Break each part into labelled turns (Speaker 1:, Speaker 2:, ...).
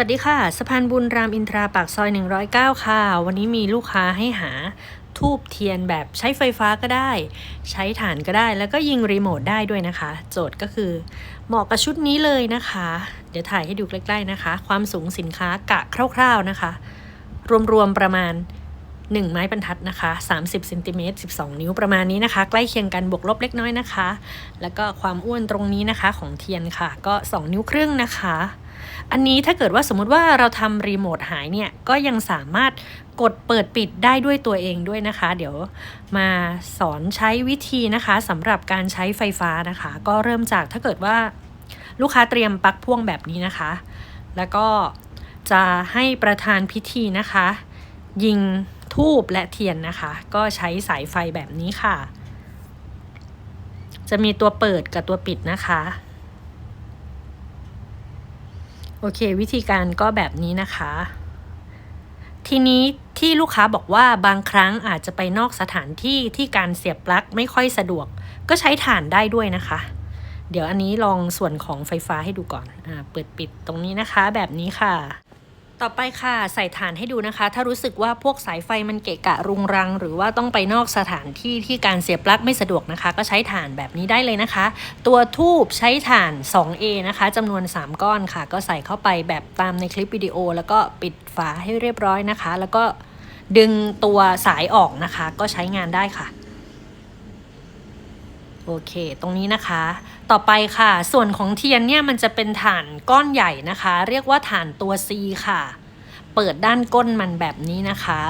Speaker 1: วัสดีค่ะ สะพานบุญรามอินทราปากซอย 109 ค่ะ วันนี้มีลูกค้าให้หาทูบเทียนแบบใช้ไฟฟ้าก็ได้ ใช้ถ่านก็ได้แล้วก็ยิงรีโมทได้ด้วยนะคะ โจทย์ก็คือ เหมาะกับชุดนี้เลยนะคะ เดี๋ยวถ่ายให้ดูใกล้ๆนะคะ ความสูงสินค้ากะคร่าวๆนะคะ รวมๆประมาณ 1 ไม้บรรทัดนะคะ 30เซนติเมตร12 นิ้วประมาณนี้นะคะ ใกล้เคียงกันบวกลบเล็กน้อยนะคะ แล้วก็ความอ้วนตรงนี้นะคะของเทียนค่ะ ก็ 2 นิ้วครึ่งนะคะ อันนี้ถ้าเกิดว่าสมมติว่าเราทำรีโมทหายเนี่ย ก็ยังสามารถกดเปิดปิดได้ด้วยตัวเองด้วยนะคะ เดี๋ยวมาสอนใช้วิธีนะคะสำหรับการใช้ไฟฟ้านะคะ ก็เริ่มจากถ้าเกิดว่าลูกค้าเตรียมปลั๊กพ่วงแบบนี้นะคะ แล้วก็จะให้ประธานพิธีนะคะ ยิงทูบและเทียนนะคะ ก็ใช้สายไฟแบบนี้ค่ะ จะมีตัวเปิดกับตัวปิดนะคะ โอเค วิธีการก็แบบนี้นะคะ ทีนี้ที่ลูกค้าบอกว่าบางครั้งอาจจะไปนอกสถานที่ที่การเสียบปลั๊กไม่ค่อยสะดวก ก็ใช้ถ่านได้ด้วยนะคะ เดี๋ยวอันนี้ลองส่วนของไฟฟ้าให้ดูก่อนอ่าเปิดปิดตรงนี้นะคะแบบนี้ค่ะ ต่อไปค่ะใส่ถ่านให้ดูนะคะ ถ้ารู้สึกว่าพวกสายไฟมันเกะกะรุงรัง หรือว่าต้องไปนอกสถานที่ที่การเสียบปลั๊กไม่สะดวกนะคะ ก็ใช้ถ่านแบบนี้ได้เลยนะคะ ตัวทูบใช้ถ่าน 2A นะคะจำนวน 3 ก้อนค่ะ ก็ใส่เข้าไปแบบตามในคลิปวิดีโอ แล้วก็ปิดฝาให้เรียบร้อยนะคะ แล้วก็ดึงตัวสายออกนะคะ ก็ใช้งานได้ค่ะ โอเค ตรงนี้นะคะ ต่อไปค่ะ ส่วนของเทียนเนี่ยมันจะเป็นฐานก้อนใหญ่นะคะ เรียกว่าฐานตัว C ค่ะ เปิดด้านก้นมันแบบนี้นะคะ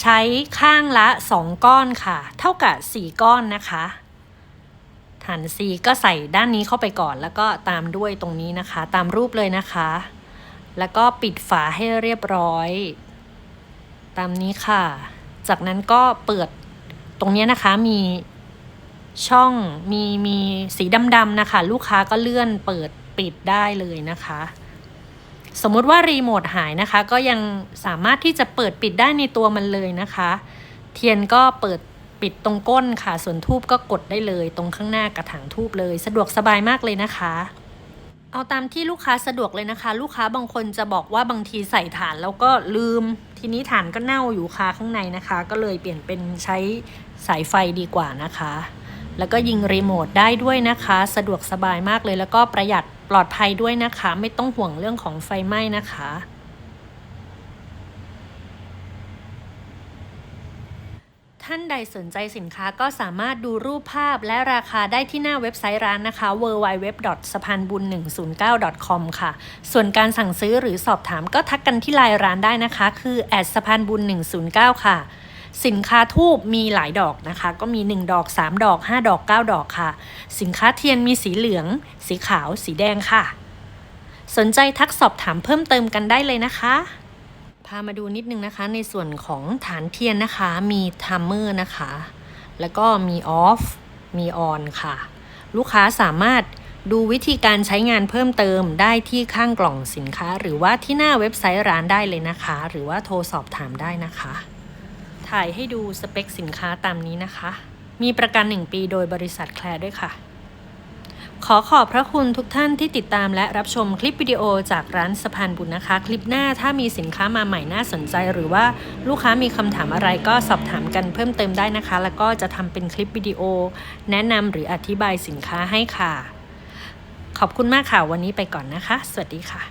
Speaker 1: ใช้ข้างละ 2 ก้อนค่ะ เท่ากับ 4 ก้อนนะคะ ฐาน C ก็ใส่ด้านนี้เข้าไปก่อน แล้วก็ตามด้วยตรงนี้นะคะ ตามรูปเลยนะคะ แล้วก็ปิดฝาให้เรียบร้อย ตามนี้ค่ะ จากนั้นก็เปิดตรงนี้นะคะมี ช่องมีมีสีดำๆนะคะ ลูกค้าก็เลื่อนเปิดปิดได้เลยนะคะ สมมติว่ารีโมทหายนะคะ ก็ยังสามารถที่จะเปิดปิดได้ในตัวมันเลยนะคะ เทียนก็เปิดปิดตรงก้นค่ะ ส่วนทูบก็กดได้เลยตรงข้างหน้ากระถางทูบเลย สะดวกสบายมากเลยนะคะ เอาตามที่ลูกค้าสะดวกเลยนะคะ ลูกค้าบางคนจะบอกว่าบางทีใส่ฐานแล้วก็ลืม ทีนี้ฐานก็เน่าอยู่คาข้างในนะคะ ก็เลยเปลี่ยนเป็นใช้สายไฟดีกว่านะคะ แล้วก็ยิงรีโมทได้ด้วยนะคะ สะดวกสบายมากเลย แล้วก็ประหยัดปลอดภัยด้วยนะคะ ไม่ต้องห่วงเรื่องของไฟไหม้นะคะท่านใดสนใจสินค้าก็สามารถดูรูปภาพและราคาได้ที่หน้าเว็บไซต์ร้านนะคะ www. สะพานบุญ109 com ค่ะ ส่วนการสั่งซื้อหรือสอบถามก็ทักกันที่ไลน์ร้านได้นะคะ คือแอดสะพานบุญ109ค่ะ สินค้าทูบมีหลายดอกนะคะ ก็มี 1 ดอก 3 ดอก 5 ดอก 9 ดอกค่ะ สินค้าเทียนมีสีเหลือง สีขาว สีแดงค่ะ สนใจทักสอบถามเพิ่มเติมกันได้เลยนะคะ พามาดูนิดนึงนะคะ ในส่วนของฐานเทียนนะคะ มีทัมเมอร์นะคะ แล้วก็มีออฟ มีออนค่ะ ลูกค้าสามารถดูวิธีการใช้งานเพิ่มเติมได้ที่ข้างกล่องสินค้า หรือว่าที่หน้าเว็บไซต์ร้านได้เลยนะคะ หรือว่าโทรสอบถามได้นะคะ ถ่ายให้ดูสเปคสินค้าตามนี้นะคะ มีประกัน 1 ปีโดยบริษัทแคลร์ด้วยค่ะ ขอขอบพระคุณทุกท่านที่ติดตามและรับชมคลิปวิดีโอจากร้านสะพานบุญนะคะ คลิปหน้าถ้ามีสินค้ามาใหม่น่าสนใจ หรือว่าลูกค้ามีคำถามอะไรก็สอบถามกันเพิ่มเติมได้นะคะ แล้วก็จะทำเป็นคลิปวิดีโอ แนะนำหรืออธิบายสินค้าให้ค่ะ ขอบคุณมากค่ะวันนี้ไปก่อนนะคะ สวัสดีค่ะ